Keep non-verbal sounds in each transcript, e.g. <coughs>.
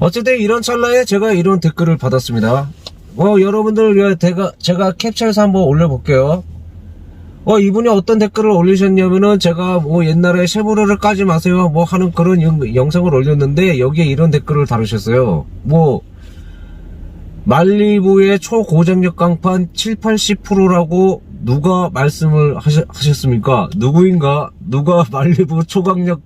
어쨌든 이런 찰나에 제가 이런 댓글을 받았습니다. 어, 여러분들, 제가, 제가 캡처해서 한번 올려볼게요. 어, 이분이 어떤 댓글을 올리셨냐면은 제가 뭐 옛날에 쉐보레를 까지 마세요 뭐 하는 그런 영, 영상을 올렸는데 여기에 이런 댓글을 다루셨어요. 뭐, 말리부의 초고장력 강판 7, 80%라고 누가 말씀을 하셨, 하셨습니까? 누구인가? 누가 말리부 초강력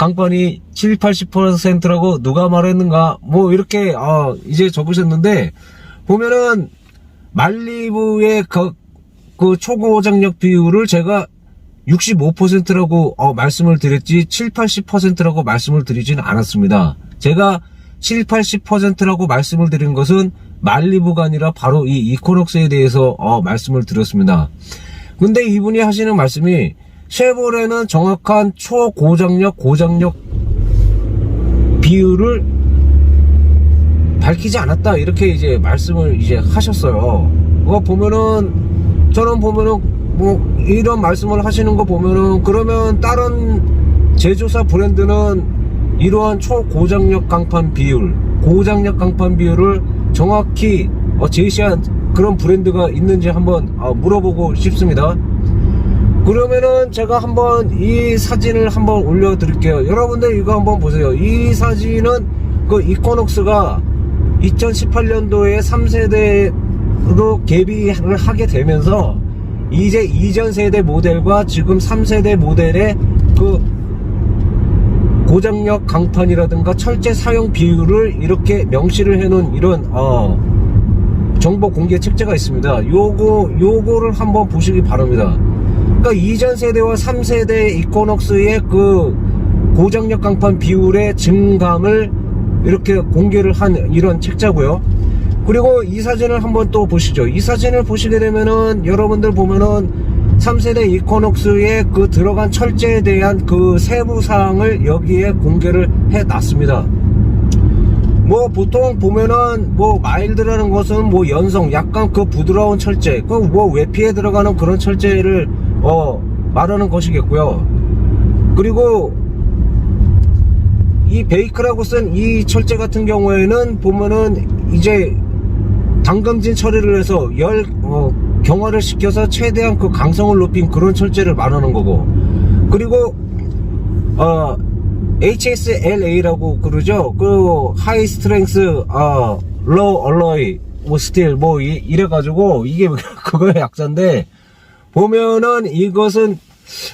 강판이 7, 80%라고 누가 말했는가? 뭐 이렇게 아, 이제 적으셨는데 보면은 말리부의 그, 그 초고장력 비율을 제가 65%라고 어, 말씀을 드렸지 7, 80%라고 말씀을 드리지는 않았습니다. 제가 7, 80%라고 말씀을 드린 것은 말리부가 아니라 바로 이 이코녹스에 대해서 어, 말씀을 드렸습니다. 근데 이분이 하시는 말씀이 쉐보레는 정확한 초고장력 고장력 비율을 밝히지 않았다 이렇게 이제 말씀을 이제 하셨어요. 어 보면은 저는 보면은 뭐 이런 말씀을 하시는 거 보면은 그러면 다른 제조사 브랜드는 이러한 초고장력 강판 비율, 고장력 강판 비율을 정확히 어, 제시한 그런 브랜드가 있는지 한번 어, 물어보고 싶습니다. 그러면은 제가 한번 이 사진을 한번 올려드릴게요. 여러분들 이거 한번 보세요. 이 사진은 그 이코녹스가 2018년도에 3세대로 개비를 하게 되면서 이제 이전 세대 모델과 지금 3세대 모델의 그 고장력 강판이라든가 철제 사용 비율을 이렇게 명시를 해놓은 이런 어, 정보 공개 책자가 있습니다. 요거 요거를 한번 보시기 바랍니다. 그러니까 이전 세대와 3세대 이코녹스의 그 고장력 강판 비율의 증감을 이렇게 공개를 한 이런 책자고요. 그리고 이 사진을 한번 또 보시죠. 이 사진을 보시게 되면은 여러분들 보면은 3세대 이코녹스의 그 들어간 철제에 대한 그 세부 사항을 여기에 공개를 해 놨습니다. 뭐 보통 보면은 뭐 마일드라는 것은 뭐 연성 약간 그 부드러운 철제 그뭐 외피에 들어가는 그런 철제를 어 말하는 것이겠고요. 그리고 이 베이크라고 쓴 이 철제 같은 경우에는 보면은 이제 당금진 처리를 해서 열 어, 경화를 시켜서 최대한 그 강성을 높인 그런 철제를 말하는 거고 그리고 어 HSLA라고 그러죠 그 하이 스트렝스 어 로우 얼로이 뭐 스틸 뭐 이- 이래가지고 이게 <laughs> 그거의 약자인데 보면은 이것은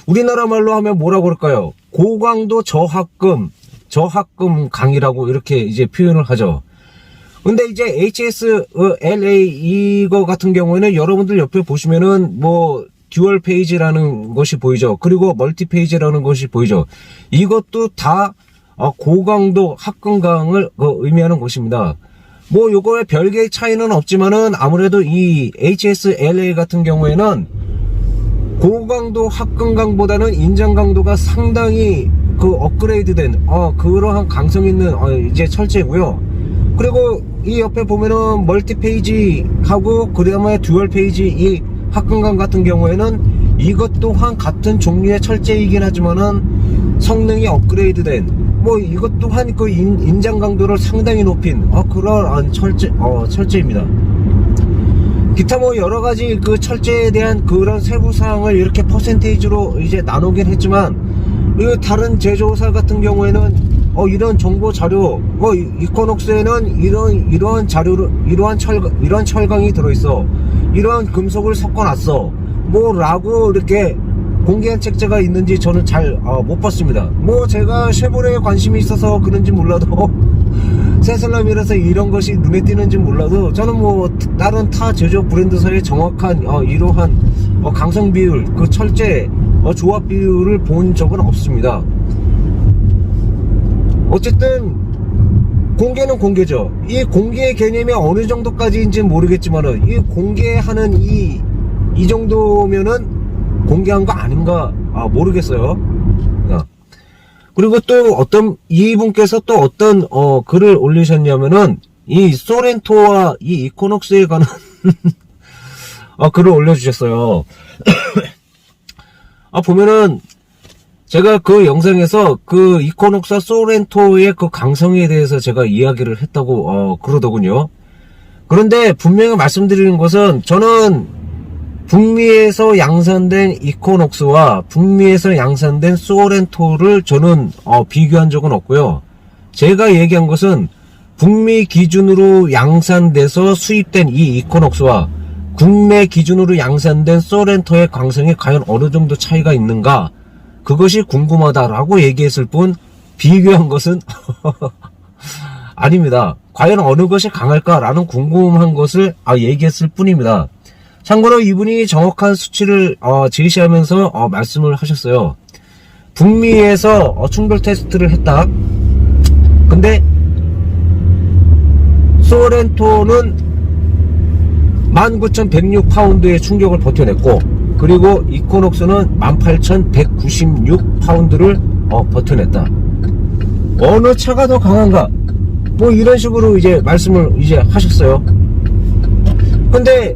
우리나라 말로 하면 뭐라고 그럴까요 고강도 저합금 저합금 강이라고 이렇게 이제 표현을 하죠 근데 이제 HSLA 이거 같은 경우에는 여러분들 옆에 보시면은 뭐 듀얼 페이지라는 것이 보이죠. 그리고 멀티 페이지라는 것이 보이죠. 이것도 다 어, 고강도 합금강을 어, 의미하는 것입니다. 뭐 요거의 별개의 차이는 없지만은 아무래도 이 HSLA 같은 경우에는 고강도 합금강보다는 인장 강도가 상당히 그 업그레이드된 어 그러한 강성 있는 어, 이제 철제고요. 그리고 이 옆에 보면은 멀티 페이지 하고 그다음에 듀얼 페이지 이 합금강 같은 경우에는 이것 또한 같은 종류의 철제이긴 하지만은 성능이 업그레이드된 뭐 이것 또한 그 인, 인장 강도를 상당히 높인 어 그런 철제 어 철제입니다. 기타 뭐 여러 가지 그 철제에 대한 그런 세부 사항을 이렇게 퍼센테이지로 이제 나누긴 했지만 이 다른 제조사 같은 경우에는 어 이런 정보 자료 뭐 이- 이코녹스에는 이런 이러한 자료를 이러한 철 이러한 철강이 들어 있어. 이러한 금속을 섞어 놨어. 뭐라고 이렇게 공개한 책자가 있는지 저는 잘못 봤습니다. 뭐 제가 쉐보레에 관심이 있어서 그런지 몰라도 <laughs> 세슬람이라서 이런 것이 눈에 띄는지 몰라도 저는 뭐 다른 타 제조 브랜드사의 정확한 어, 이러한 어, 강성 비율 그 철제 어, 조합 비율을 본 적은 없습니다 어쨌든 공개는 공개죠 이 공개의 개념이 어느 정도까지인지 모르겠지만은 이 공개하는 이, 이 정도면은 공개한 거 아닌가 아, 모르겠어요 어. 그리고 또 어떤 이분께서 또 어떤 어 글을 올리셨냐면은 이 소렌토와 이 이코녹스에 관한 어 <laughs> 글을 올려주셨어요. <coughs> 아 보면은 제가 그 영상에서 그 이코녹사 소렌토의 그 강성에 대해서 제가 이야기를 했다고 어, 그러더군요. 그런데 분명히 말씀드리는 것은 저는 북미에서 양산된 이코녹스와 북미에서 양산된 소렌토를 저는 어, 비교한 적은 없고요. 제가 얘기한 것은 북미 기준으로 양산돼서 수입된 이 이코녹스와 국내 기준으로 양산된 소렌토의 강성이 과연 어느 정도 차이가 있는가 그것이 궁금하다라고 얘기했을 뿐 비교한 것은 <laughs> 아닙니다. 과연 어느 것이 강할까라는 궁금한 것을 아, 얘기했을 뿐입니다. 참고로 이분이 정확한 수치를 어, 제시하면서 어, 말씀을 하셨어요. 북미에서 어, 충돌 테스트를 했다. 근데 소렌토는 19,106 파운드의 충격을 버텨냈고 그리고 이코녹스는 18,196 파운드를 어, 버텨냈다. 어느 차가 더 강한가? 뭐 이런 식으로 이제 말씀을 이제 하셨어요. 근데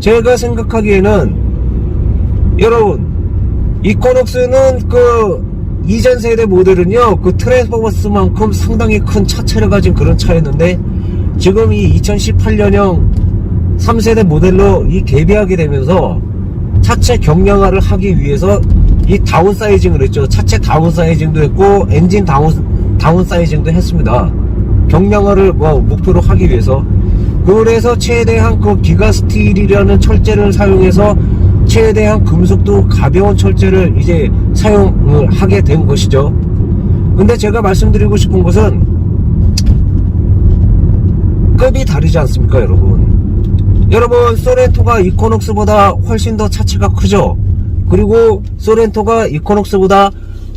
제가 생각하기에는 여러분 이코녹스는 그 이전 세대 모델은요 그 트랜스포머스만큼 상당히 큰 차체를 가진 그런 차였는데 지금 이 2018년형 3세대 모델로 이 개비하게 되면서 차체 경량화를 하기 위해서 이 다운 사이징을 했죠. 차체 다운 사이징도 했고 엔진 다운 다운 사이징도 했습니다. 경량화를 뭐 목표로 하기 위해서 그래서 최대한 그 기가 스틸이라는 철제를 사용해서 최대한 금속도 가벼운 철제를 이제 사용을 하게 된 것이죠. 근데 제가 말씀드리고 싶은 것은 급이 다르지 않습니까, 여러분? 여러분, 소렌토가 이코녹스보다 훨씬 더 차체가 크죠? 그리고 소렌토가 이코녹스보다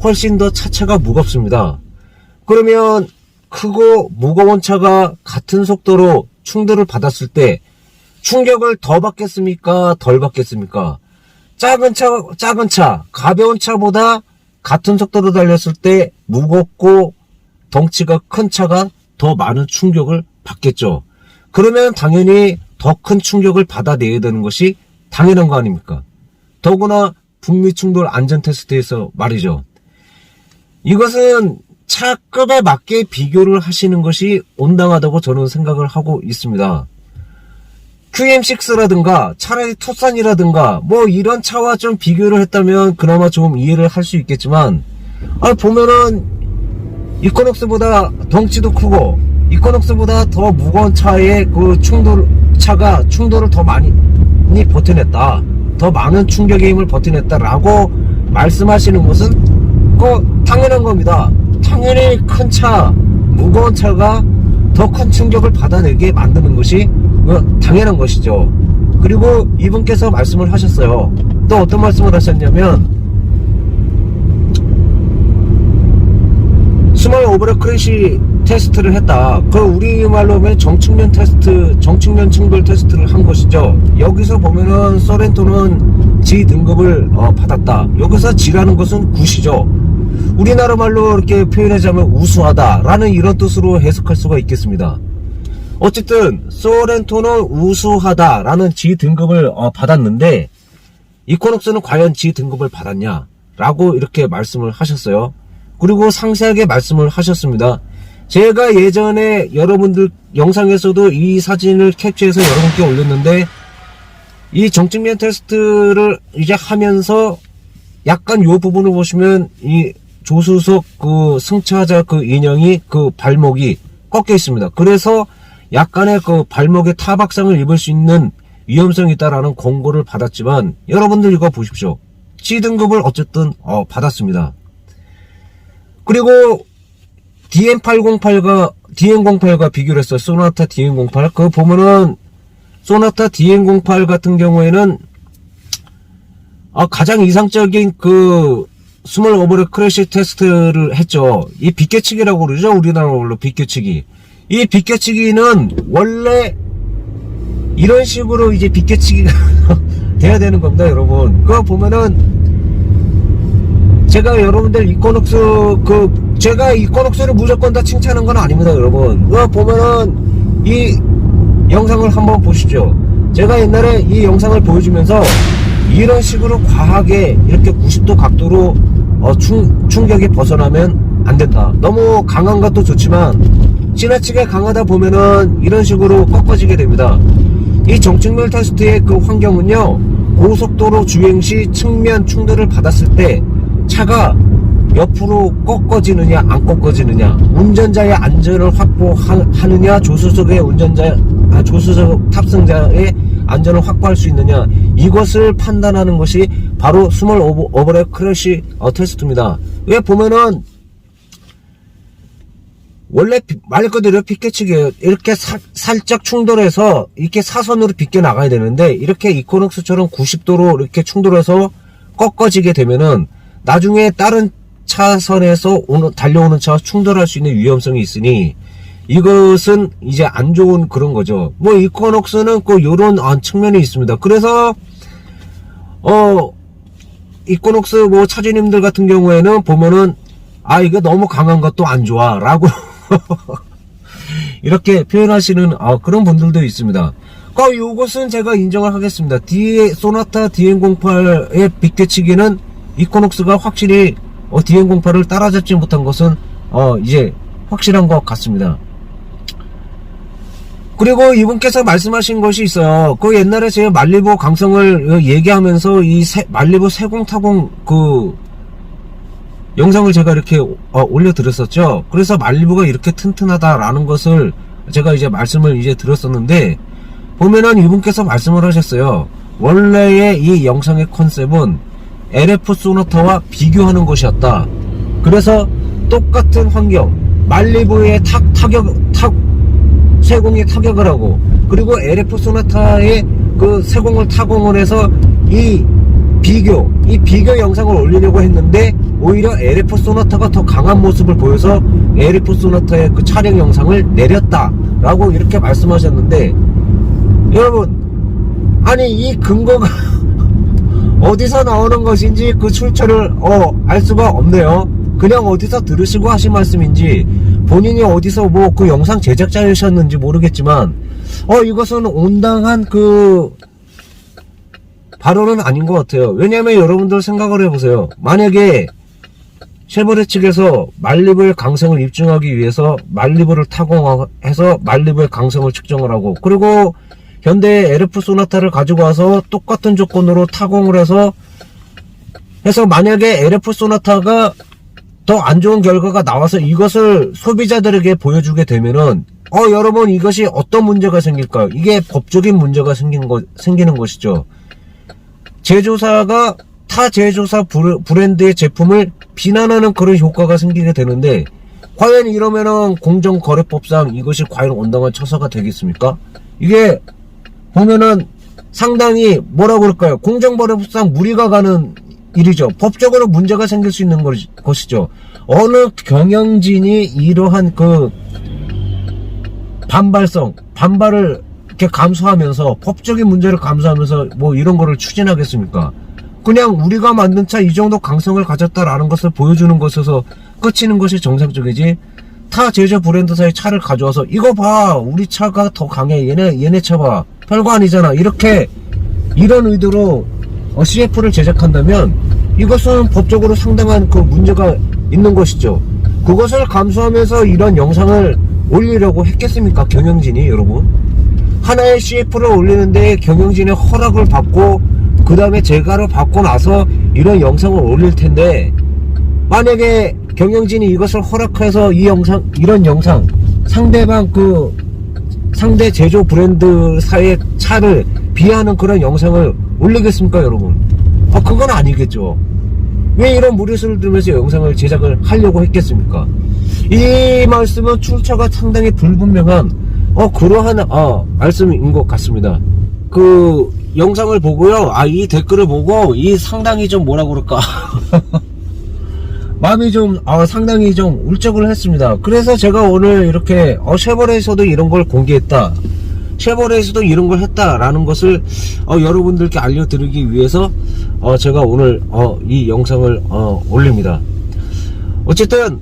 훨씬 더 차체가 무겁습니다. 그러면 크고 무거운 차가 같은 속도로 충돌을 받았을 때 충격을 더 받겠습니까? 덜 받겠습니까? 작은 차, 작은 차, 가벼운 차보다 같은 속도로 달렸을 때 무겁고 덩치가 큰 차가 더 많은 충격을 받겠죠. 그러면 당연히 더 큰 충격을 받아내야 되는 것이 당연한 거 아닙니까? 더구나 북미 충돌 안전 테스트에서 말이죠. 이것은 차급에 맞게 비교를 하시는 것이 온당하다고 저는 생각을 하고 있습니다. QM6라든가 차라리 투싼이라든가 뭐 이런 차와 좀 비교를 했다면 그나마 좀 이해를 할 수 있겠지만 아 보면은 이코녹스보다 덩치도 크고 이코녹스보다 더 무거운 차의 그 충돌 차가 충돌을 더 많이 버텨냈다 더 많은 충격의 힘을 버텨냈다라고 말씀하시는 것은 그 당연한 겁니다 당연히 큰 차 무거운 차가 더 큰 충격을 받아내게 만드는 것이 그 당연한 것이죠. 그리고 이분께서 말씀을 하셨어요. 또 어떤 말씀을 하셨냐면 스몰 오버랩 크래시 테스트를 했다. 그 우리말로 하면 정측면 테스트, 정측면 충돌 테스트를 한 것이죠. 여기서 보면은 소렌토는 G 등급을 어, 받았다. 여기서 G라는 것은 굿이죠. 우리나라 말로 이렇게 표현하자면 우수하다라는 이런 뜻으로 해석할 수가 있겠습니다. 어쨌든 소렌토는 우수하다라는 G 등급을 어, 받았는데 이코녹스는 과연 G 등급을 받았냐라고 이렇게 말씀을 하셨어요. 그리고 상세하게 말씀을 하셨습니다. 제가 예전에 여러분들 영상에서도 이 사진을 캡처해서 여러분께 올렸는데 이 정측면 테스트를 이제 하면서 약간 요 부분을 보시면 이 조수석 그 승차자 그 인형이 그 발목이 꺾여 있습니다. 그래서 약간의 그 발목에 타박상을 입을 수 있는 위험성이 있다라는 공고를 받았지만 여러분들 이거 보십시오. C등급을 어쨌든 어, 받았습니다. 그리고 DM808과 DM08과 비교를 했어요. 소나타 DM08. 그거 보면은 소나타 DM08 같은 경우에는 아, 가장 이상적인 그 스몰 오버랩 크래시 테스트를 했죠. 이 빗겨치기라고 그러죠. 우리나라로 빗겨치기. 이 빗겨치기는 원래 이런 식으로 이제 빗겨치기가 <laughs> 돼야 되는 겁니다, 여러분. 그거 보면은 제가 여러분들 이코녹스 그 제가 이코녹스를 무조건 다 칭찬한 건 아닙니다, 여러분. 그거 보면은 이 영상을 한번 보십시오. 제가 옛날에 이 영상을 보여주면서 이런 식으로 과하게 이렇게 90도 각도로 어, 충, 충격이 벗어나면 안 된다. 너무 강한 것도 좋지만 지나치게 강하다 보면은 이런 식으로 꺾어지게 됩니다. 이 정측면 테스트의 그 환경은요 고속도로 주행 시 측면 충돌을 받았을 때 차가 옆으로 꺾어지느냐 안 꺾어지느냐 운전자의 안전을 확보하느냐 조수석의 운전자 아, 조수석 탑승자의 안전을 확보할 수 있느냐 이것을 판단하는 것이 바로 스몰 오버, 오버 랩 크래시 어, 테스트입니다 왜 보면은 원래 비- 말 그대로 빗개치기예요. 이렇게 사- 살짝 충돌해서 이렇게 사선으로 비껴 나가야 되는데 이렇게 이코녹스처럼 90도로 이렇게 충돌해서 꺾어지게 되면은 나중에 다른 차선에서 오는 달려오는 차와 충돌할 수 있는 위험성이 있으니 이것은 이제 안 좋은 그런 거죠. 뭐 이코녹스는 그 요런 아, 측면이 있습니다. 그래서 어 이코녹스 뭐 차주님들 같은 경우에는 보면은 아 이거 너무 강한 것도 안 좋아 라고 <laughs> 이렇게 표현하시는 아, 그런 분들도 있습니다. 그 요것은 제가 인정을 하겠습니다. 뒤에 소나타 DN08의 빗대치기는 이코녹스가 확실히 어, DN08을 따라잡지 못한 것은 어, 이제 확실한 것 같습니다. 그리고 이분께서 말씀하신 것이 있어요. 그 옛날에 제가 말리부 강성을 얘기하면서 이 세- 말리부 세공타공 그 영상을 제가 이렇게 어, 올려드렸었죠. 그래서 말리부가 이렇게 튼튼하다라는 것을 제가 이제 말씀을 이제 드렸었는데 보면은 이분께서 말씀을 하셨어요. 원래의 이 영상의 컨셉은 LF 소나타와 비교하는 것이었다. 그래서 똑같은 환경, 말리부의 탁, 타격, 탁, 세공에 타격을 하고 그리고 LF 소나타의 그 세공을 타공을 해서 이 비교 이 비교 영상을 올리려고 했는데 오히려 LF 소나타가 더 강한 모습을 보여서 LF 소나타의 그 촬영 영상을 내렸다라고 이렇게 말씀하셨는데 여러분 아니 이 근거가 <laughs> 어디서 나오는 것인지 그 출처를 어, 알 수가 없네요. 그냥 어디서 들으시고 하신 말씀인지 본인이 어디서 뭐 그 영상 제작자이셨는지 모르겠지만 어 이것은 온당한 그 발언은 아닌 것 같아요. 왜냐하면 여러분들 생각을 해보세요. 만약에 쉐보레 측에서 말리브의 강성을 입증하기 위해서 말리브를 타공해서 말리브의 강성을 측정을 하고 그리고 현대의 LF 소나타를 가지고 와서 똑같은 조건으로 타공을 해서 해서 만약에 LF 소나타가 더 안 좋은 결과가 나와서 이것을 소비자들에게 보여주게 되면은 어 여러분 이것이 어떤 문제가 생길까요? 이게 법적인 문제가 생긴 거 생기는 것이죠. 제조사가 타 제조사 브랜드의 제품을 비난하는 그런 효과가 생기게 되는데 과연 이러면은 공정거래법상 이것이 과연 온당한 처사가 되겠습니까? 이게 보면은 상당히 뭐라 그럴까요? 공정거래법상 무리가 가는 일이죠. 법적으로 문제가 생길 수 있는 것이- 것이죠. 어느 경영진이 이러한 그 반발성, 반발을 이렇게 감수하면서 법적인 문제를 감수하면서 뭐 이런 거를 추진하겠습니까? 그냥 우리가 만든 차 이 정도 강성을 가졌다라는 것을 보여주는 것에서 끝이는 것이 정상적이지. 타 제조 브랜드사의 차를 가져와서 이거 봐 우리 차가 더 강해 얘네 얘네 차 봐 별거 아니잖아 이렇게 이런 의도로 어, CF를 제작한다면 이것은 법적으로 상당한 그 문제가 있는 것이죠. 그것을 감수하면서 이런 영상을 올리려고 했겠습니까? 경영진이 여러분. 하나의 CF를 올리는데 경영진의 허락을 받고 그 다음에 제가를 받고 나서 이런 영상을 올릴 텐데 만약에 경영진이 이것을 허락해서 이 영상 이런 영상 상대방 그 상대 제조 브랜드 사의 차를 비하하는 그런 영상을 올리겠습니까 여러분? 아 그건 아니겠죠. 왜 이런 무리수를 들면서 영상을 제작을 하려고 했겠습니까? 이 말씀은 출처가 상당히 불분명한 어 그러한 어 말씀인 것 같습니다. 그 영상을 보고요. 아 이 댓글을 보고 이 상당히 좀 뭐라 그럴까? <laughs> 마음이 좀 아, 상당히 좀 울적을 했습니다. 그래서 제가 오늘 이렇게 어, 쉐보레에서도 이런 걸 공개했다. 쉐보레에서도 이런 걸 했다라는 것을 어, 여러분들께 알려드리기 위해서 어, 제가 오늘 어, 이 영상을 어, 올립니다. 어쨌든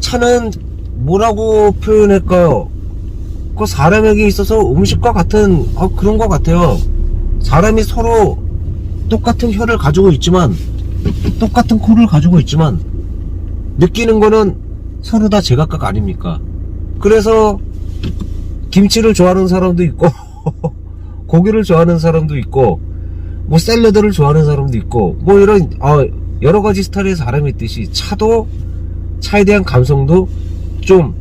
차는 뭐라고 표현할까요? 그 사람에게 있어서 음식과 같은 어, 그런 것 같아요. 사람이 서로 똑같은 혀를 가지고 있지만 똑같은 코를 가지고 있지만 느끼는 거는 서로 다 제각각 아닙니까? 그래서 김치를 좋아하는 사람도 있고 <laughs> 고기를 좋아하는 사람도 있고 뭐 샐러드를 좋아하는 사람도 있고 뭐 이런 어, 여러 가지 스타일의 사람이 있듯이 차도 차에 대한 감성도 좀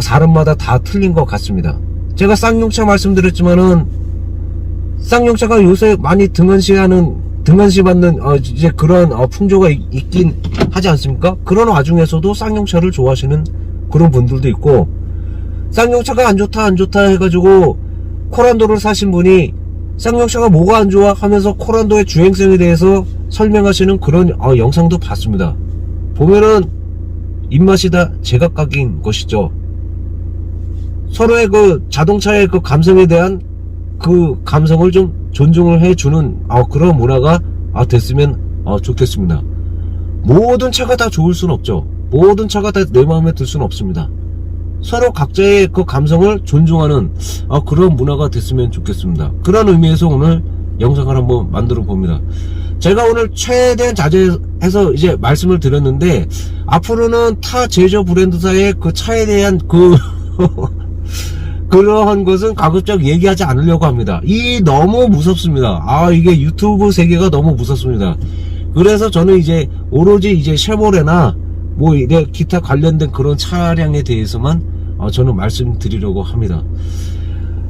사람마다 다 틀린 것 같습니다. 제가 쌍용차 말씀드렸지만은 쌍용차가 요새 많이 등한시하는 등한시 받는 어, 이제 그런 어, 풍조가 있, 있긴 하지 않습니까? 그런 와중에서도 쌍용차를 좋아하시는 그런 분들도 있고 쌍용차가 안 좋다 안 좋다 해가지고 코란도를 사신 분이 쌍용차가 뭐가 안 좋아 하면서 코란도의 주행성에 대해서 설명하시는 그런 어, 영상도 봤습니다. 보면은 입맛이 다 제각각인 것이죠. 서로의 그 자동차의 그 감성에 대한 그 감성을 좀 존중을 해주는 어, 그런 문화가 아, 됐으면 어, 좋겠습니다. 모든 차가 다 좋을 수는 없죠. 모든 차가 다 내 마음에 들 수는 없습니다. 서로 각자의 그 감성을 존중하는 아, 그런 문화가 됐으면 좋겠습니다. 그런 의미에서 오늘 영상을 한번 만들어 봅니다. 제가 오늘 최대한 자제해서 이제 말씀을 드렸는데 앞으로는 타 제조 브랜드사의 그 차에 대한 그 <laughs> 그러한 것은 가급적 얘기하지 않으려고 합니다. 이 너무 무섭습니다. 아 이게 유튜브 세계가 너무 무섭습니다. 그래서 저는 이제 오로지 이제 쉐보레나 뭐 이래 기타 관련된 그런 차량에 대해서만 어, 저는 말씀드리려고 합니다.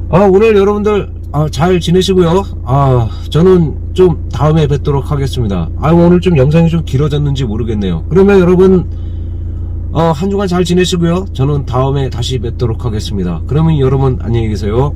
아, 오늘 여러분들 아, 잘 지내시고요. 아, 저는 좀 다음에 뵙도록 하겠습니다. 아, 오늘 좀 영상이 좀 길어졌는지 모르겠네요. 그러면 여러분 어, 한 주간 잘 지내시고요. 저는 다음에 다시 뵙도록 하겠습니다. 그러면 여러분 안녕히 계세요.